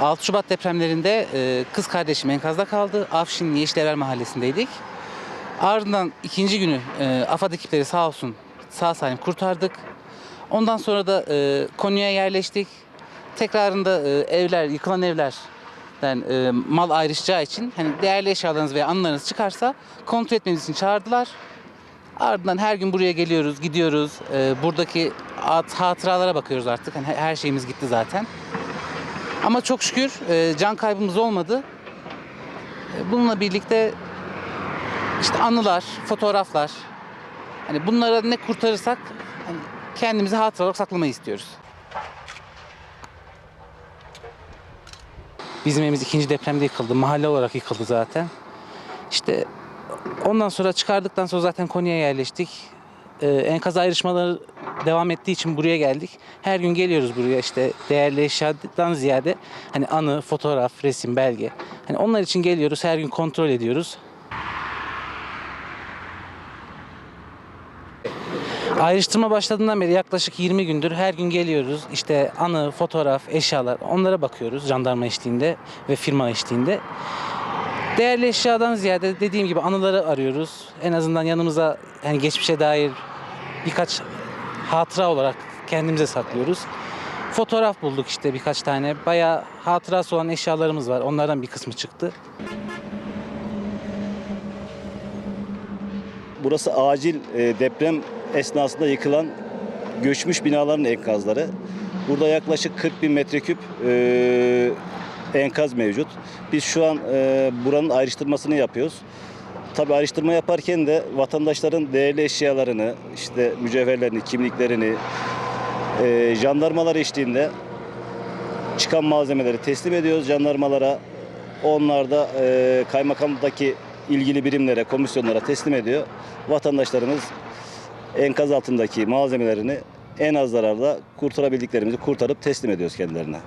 6 Şubat depremlerinde e, kız kardeşim enkazda kaldı. Afşin Yeşilevler Mahallesi'ndeydik. Ardından ikinci günü e, AFAD ekipleri sağ olsun sağ salim kurtardık. Ondan sonra da e, Konya'ya yerleştik. Tekrarında e, evler, yıkılan evlerden e, mal ayrışacağı için hani değerli eşyalarınız veya anılarınız çıkarsa kontrol etmeniz için çağırdılar. Ardından her gün buraya geliyoruz, gidiyoruz. Buradaki at, hatıralara bakıyoruz artık. Hani her şeyimiz gitti zaten. Ama çok şükür e, can kaybımız olmadı. E, bununla birlikte işte anılar, fotoğraflar. Hani bunlara ne kurtarırsak hani kendimizi hatıra olarak saklamayı istiyoruz. Bizim evimiz ikinci depremde yıkıldı. Mahalle olarak yıkıldı zaten. İşte ondan sonra çıkardıktan sonra zaten Konya'ya yerleştik. Ee, enkaz ayrışmaları devam ettiği için buraya geldik. Her gün geliyoruz buraya işte değerli eşyadan ziyade hani anı, fotoğraf, resim, belge. Hani onlar için geliyoruz. Her gün kontrol ediyoruz. Ayrıştırma başladığından beri yaklaşık 20 gündür her gün geliyoruz. İşte anı, fotoğraf, eşyalar onlara bakıyoruz jandarma eşliğinde ve firma eşliğinde. Değerli eşyadan ziyade dediğim gibi anıları arıyoruz. En azından yanımıza yani geçmişe dair birkaç hatıra olarak kendimize saklıyoruz. Fotoğraf bulduk işte birkaç tane. Bayağı hatırası olan eşyalarımız var. Onlardan bir kısmı çıktı. Burası acil e, deprem esnasında yıkılan göçmüş binaların enkazları. Burada yaklaşık 40 bin metreküp e, enkaz mevcut. Biz şu an e, buranın ayrıştırmasını yapıyoruz. Tabii ayrıştırma yaparken de vatandaşların değerli eşyalarını, işte mücevherlerini, kimliklerini, e, jandarmalar eşliğinde çıkan malzemeleri teslim ediyoruz jandarmalara. Onlar da e, kaymakamdaki ilgili birimlere, komisyonlara teslim ediyor. Vatandaşlarımız enkaz altındaki malzemelerini en az zararla kurtarabildiklerimizi kurtarıp teslim ediyoruz kendilerine.